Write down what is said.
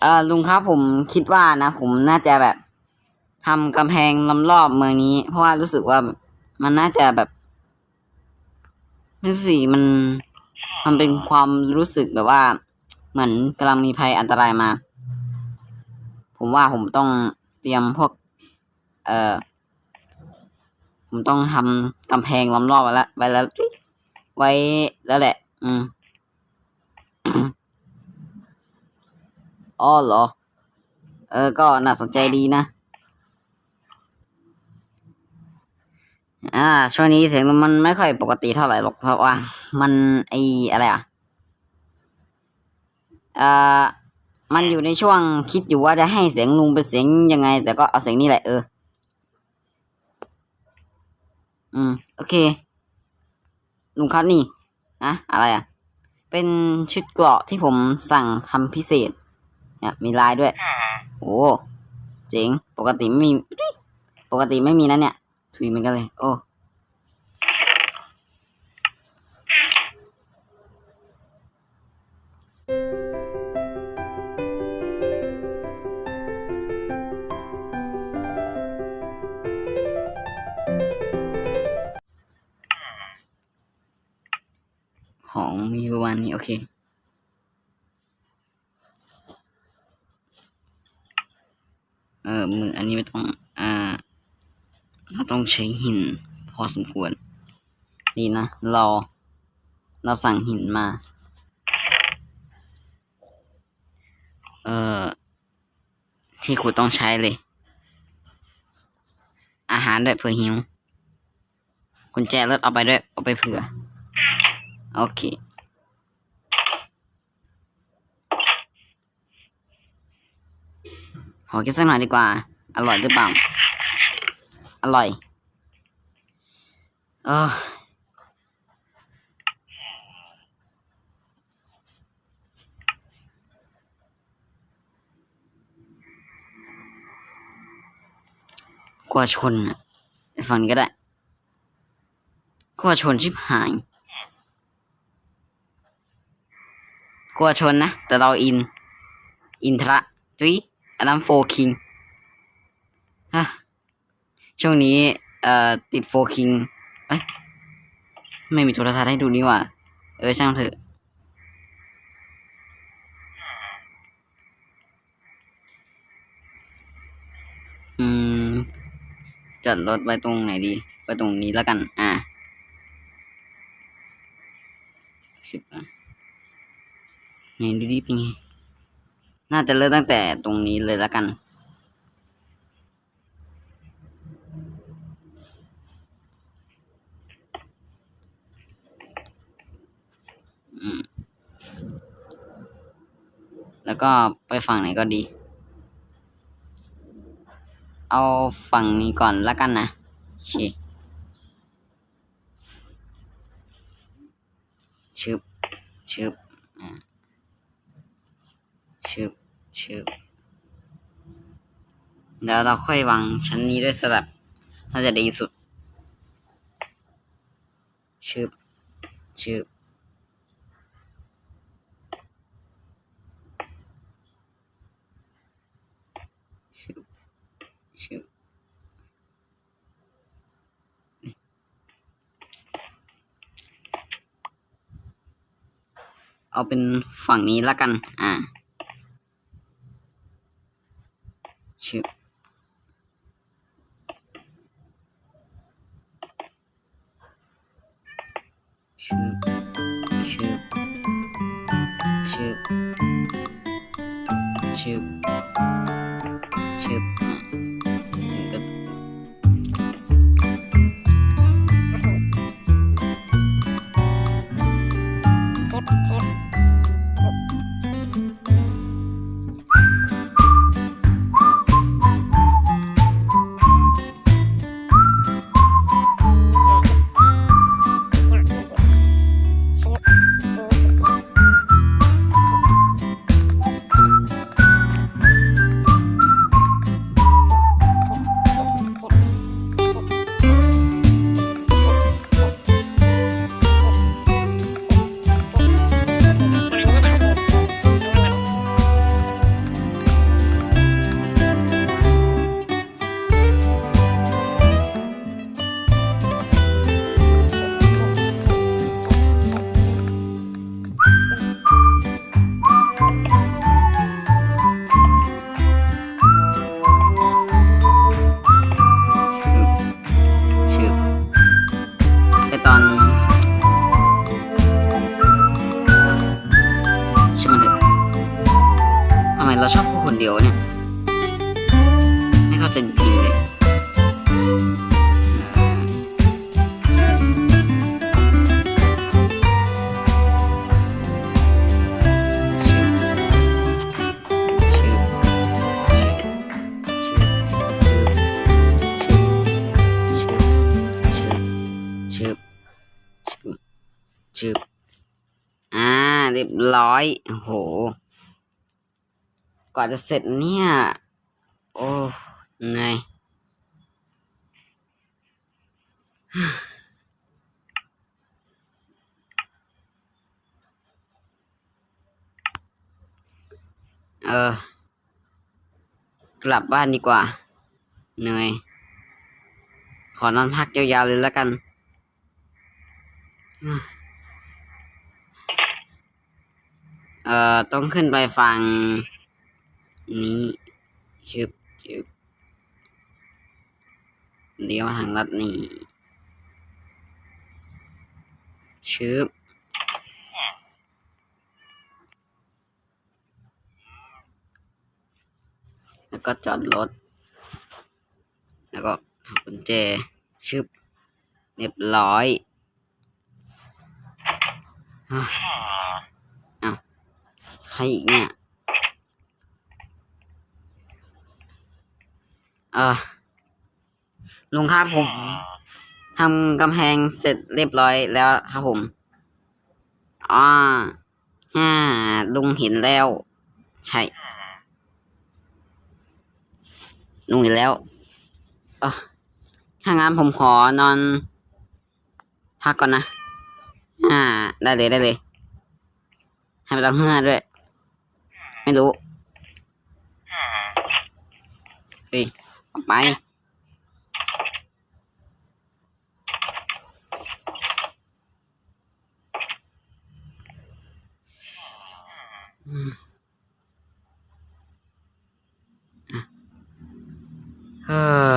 เออลุงครับผมคิดว่านะผมน่าจะแบบทำกำแพงล้อมรอบเมืองนี้ เพราะว่ารู้สึกว่ามันน่าจะแบบไม่รู้สิมันมันเป็นความรู้สึกแบบว่า เหมือนกำลังมีภัยอันตรายมา ผมว่าผมต้องเตรียมพวก เอ่อ ผมต้องทำกำแพงล้อมรอบไว้แล้วไว้แล้วไว้แล้วแหละ อืม อ๋อเหรอ เออ ก็น่าสนใจดีนะ อ่า ช่วงนี้เสียงมมันไม่ค่อยปกติเท่าไหร่หรอกเพราะว่า มันไออะไรอะอ่ามันอยู่ในช่วงคิดอยู่ว่าจะให้เสียงลุงเป็นเสียงยังไง แต่ก็เอาเสียงนี้แหละเออ อืม โอเค ลุงครับนี่ นะ อะไรอะ เป็นชุดเกราะที่ผมสั่งทำพิเศษ เนี่ยมีลายด้วย โอ้เจ๋งปกติไม่มี ปกติไม่มีนะเนี่ยถุยเหมือนกันเลย โอ้ของมีประมาณนี้โอเค เอมือ อันนี้ไม่ต้อง อ่า เราต้องใช้หิน พอสมควรดีนะ เรา เราสั่งหินมา เอ่อ ที่ขุดต้องใช้เลย อาหารด้วยเผื่อหิวกุญแจรถเอาไปด้วย เอาไปเผื่อ โอเค ขอกินสักหน่อยดีกว่า อร่อยหรือเปล่า อร่อยเออกลัวชนอะฝั่งนี้ก็ได้กลัวชนชิบหายกลัวชนนะ แต่เราอิน อินทระจุ้ย อันนั้นโฟคิงฮะช่วงนี้ เอ่อ ติดโฟคิงเอ้ยไม่มีโทรทัศน์ให้ดูนี่ว่า เออ ช่างเถอะ อืมจอดรถไว้ตรงไหนดีไว้ตรงนี้แล้วกัน อ่าชิบอะไงดูดิเป็นไง น่าจะเริ่มตั้งแต่ตรงนี้เลยแล้วกันอืมแล้วก็ไปฝั่งไหนก็ดี เอาฝั่งนี้ก่อนแล้วกันนะโอเคชึบชึบ ชึบชึบเดี๋ยวเราค่อยวางชั้นนี้ด้วยสลับ น่าจะดีสุดชึบชึบชึบชึบเอาเป็นฝั่งนี้แล้วกัน อ่า 中。シュ、シュ、シュ、シュ、シュ、うん。Chip, chip. เราชอบพูดคนเดียวเนี่ย ไม่เข้าใจจริงเลยชึบอ่า เรียบร้อยโห ว่าจะเสร็จเนี่ย โอ้เหนื่อยเออ กลับบ้านดีกว่า เหนื่อย ขอนอนพักยาวๆเลยแล้วกันเอ่อ ต้องขึ้นไปฟัง นี้ชึบชึบเลี้ยวทางลัดนี้ชึบแล้วก็จอดรถ แล้วก็ถอดกุญแจชึบเรียบร้อยเฮ้ยเอ้าใครอีกเนี่ย ออลุงครับผมทำกำแพงเสร็จเรียบร้อยแล้วครับผมอ่าฮ่าลุงเห็นแล้ว ใช่ ลุงเห็นแล้วเออถ้างั้นผมขอนอน พักก่อนนะอ่า ได้เลยได้เลย ให้ไม่ต้องเหื่อด้วย ไม่รู้ เฮ้ย mày à.